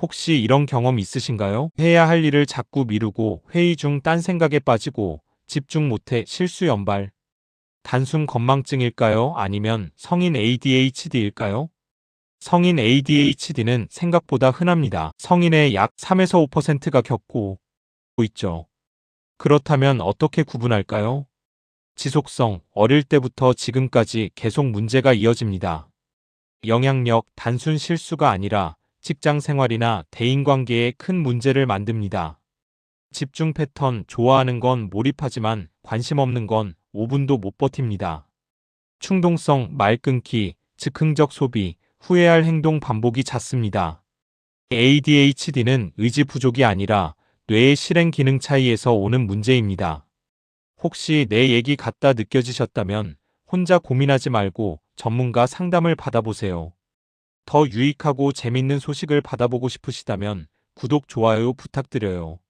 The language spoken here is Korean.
혹시 이런 경험 있으신가요? 해야 할 일을 자꾸 미루고 회의 중 딴 생각에 빠지고 집중 못해 실수 연발. 단순 건망증일까요? 아니면 성인 ADHD일까요? 성인 ADHD는 생각보다 흔합니다. 성인의 약 3에서 5%가 겪고 있죠. 그렇다면 어떻게 구분할까요? 지속성, 어릴 때부터 지금까지 계속 문제가 이어집니다. 영향력, 단순 실수가 아니라 직장 생활이나 대인관계에 큰 문제를 만듭니다. 집중 패턴, 좋아하는 건 몰입하지만 관심 없는 건 5분도 못 버팁니다. 충동성, 말 끊기, 즉흥적 소비, 후회할 행동 반복이 잦습니다. ADHD는 의지 부족이 아니라 뇌의 실행 기능 차이에서 오는 문제입니다. 혹시 내 얘기 같다 느껴지셨다면 혼자 고민하지 말고 전문가 상담을 받아보세요. 더 유익하고 재밌는 소식을 받아보고 싶으시다면 구독, 좋아요 부탁드려요.